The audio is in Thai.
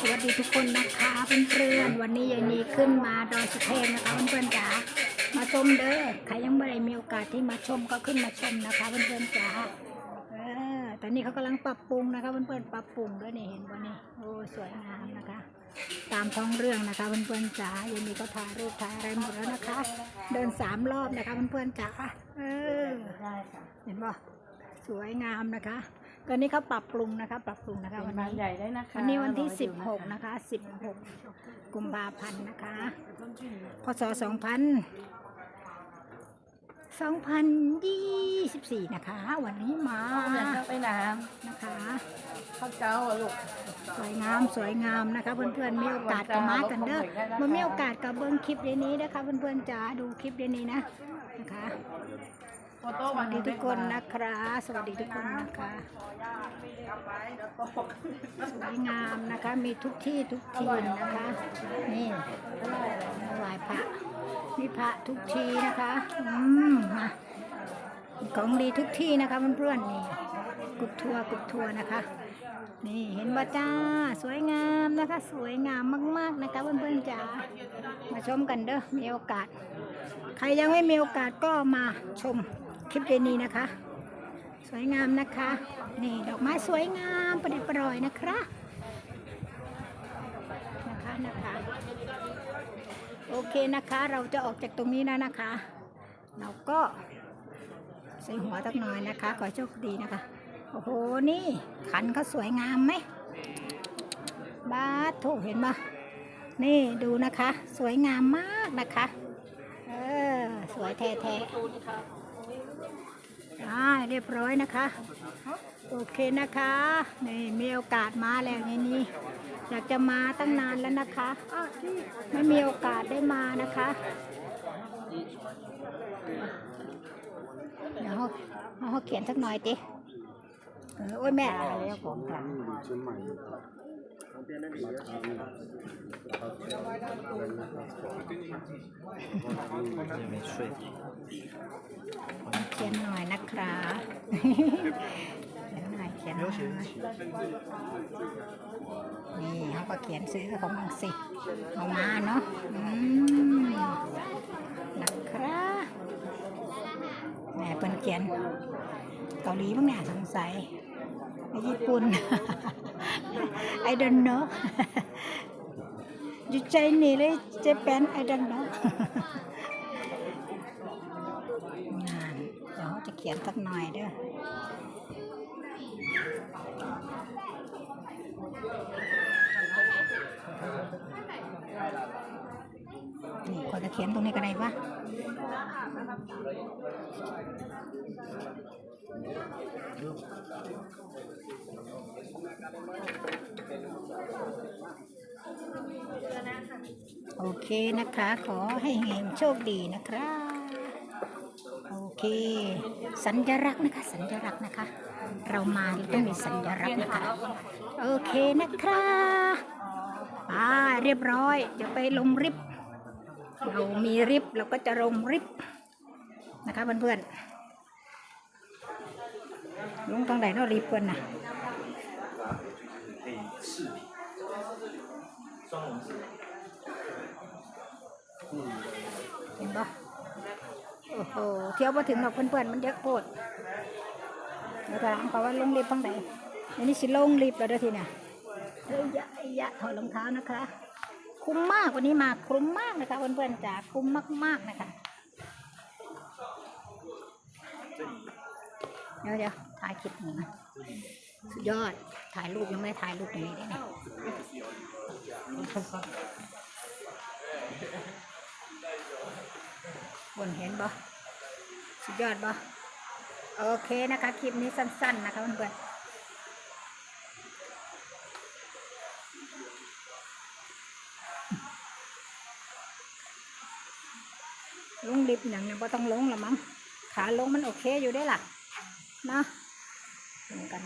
สวัสดีทุกคนนะคะเพื่อนๆวันนี้ยายนีขึ้นมาดอยสุเทพนะคะเพื่อนๆจ๋ามาชมเด้อใครยังไม่ได้มีโอกาสที่มาชมก็ขึ้นมาชมนะคะเพื่อนๆจ๋าเออตอนนี้เขากำลังปรับปรุงนะคะเพื่อนๆปรับปรุงด้วยนี่เห็นป่นี่โอ้สวยงามนะคะ ตามท้องเรื่องนะคะเพื่อนๆจ๋ายายนีก็ถ่ายรูปถ่ายอะไรหมดแล้วนะคะ เดินสามรอบนะคะเพื่อนๆจ๋าเออเห็นป่ะสวยงามนะคะ ตอนนี้เขาปรับปรุงนะคะ ปรับปรุงนะคะเป็วันนบานนี้ใหญ่ได้นะคะวันนี้วันที่รออยู่16 นะคะ 16 กุมภาพันธ์นะคะพศ2000 2024 นะคะ วันนี้มาเอาเงินเข้าไปน้นะคะำข้าวเจ้าอะลูกสวยงามสวยงามนะคะ เพื่อนๆมีโอกาสก็มากันเด้อมันมีโอกาสก็เบิ้งคลิปเดี๋ยวนี้นะคะ เพื่อนๆจ๋าดูคลิปเดี๋ยวนี้นะนะคะ โฟโต้สวัสดีทุกคนนะคะ สวัสดีทุกคนนะคะสวยงามนะคะ มีทุกที่ทุกทีนะคะ นี่ไหวพระมีพระทุกทีนะคะ อืมมาของดีทุกที่นะคะเพื่อนๆนี่กุบทัวร์กุบทัวร์นะคะ นี่เห็นบ่จ้าสวยงามนะคะ สวยงามมากๆนะคะเพื่อนๆจ๋ามาชมกันเด้อมีโอกาส ใครยังไม่มีโอกาสก็มาชม คลิปเดยวนี้นะคะ สวยงามนะคะ นี่ดอกไม้สวยงามประดิษฐ์ประดอยนะคะนะคะนะคะ โอเคนะคะเราจะออกจากตรงนี้แล้วนะคะ เราก็ใส่หัวตักหน่อยนะคะ ขอโชคดีนะคะ โอ้โห นี่ขันเขาสวยงามไหมบาสโถเห็นปะนี่ดูนะคะ สวยงามมากนะคะ เออ สวยแท้ๆ อ่าเรียบร้อยนะคะ โอเคนะคะนี่มีโอกาสมาแล้วนี่นี่อยากจะมาตั้งนานแล้วนะคะไม่มีโอกาสได้มานะคะเดี๋ยวเขาเขาเขียนสักหน่อยดิเออโอ้ยแม่แล้วของกลาง เชียงใหม่ราคาเนี่ย。เขียนหน่อยนะคะเขียนหน่อยเขียนหน่อยนี่เขาก็เขียนซื้อของมังสิเอามาเนาะอืมนะครับแหมเป็นเขียนเกาหลีบ้างเนี่ยสงสัยไม่ญี่ปุ่น I don't know you Chinese Japan I don't know งานเดี๋ยวจะเขียนสักหน่อยเด้อนี่ก็จะเขียนตรงนี้ก็ได้ปะ โอเคนะคะ ขอให้เฮงโชคดีนะครับโอเค สัญลักษณ์นะคะ สัญลักษณ์นะคะ เรามาต้องมีสัญลักษณ์นะคะ โอเคนะครับอ่าเรียบร้อยจะไปลงริบเรามีริบเราก็จะลงริบนะคะเพื่อนๆลงตรงไหนเนาะริบเพื่อนนะ เห็นปะโอ้โห เที่ยวมาถึงหรอกเพื่อนๆมันเยอะโคตรแล้วก็เขาว่าลงรีบบ้างไหนอันนี้สิลงรีบแล้วเด้อทีเนี่ยเฮ้ยยะยะถอดรองเท้านะคะ คุ้มมากวันนี้มาคุ้มมากนะคะเพื่อนๆจ๋าคุ้มมากๆนะคะ เดี๋ยวเดี๋ยวถ่ายคลิปหนึ่งนะสุดยอดถ่ายรูปยังไม่ถ่ายรูปตรงนี้เลยเนี่ย บนเห็นบ่สุดยอดบ่โอเคนะคะ คลิปนี้สั้น ๆ นะคะเพื่อนๆลงลิฟต์อย่างนี้บ่ต้องลงละมั้งขาลงมันโอเคอยู่ได้ล่ะนะเหมือนกัน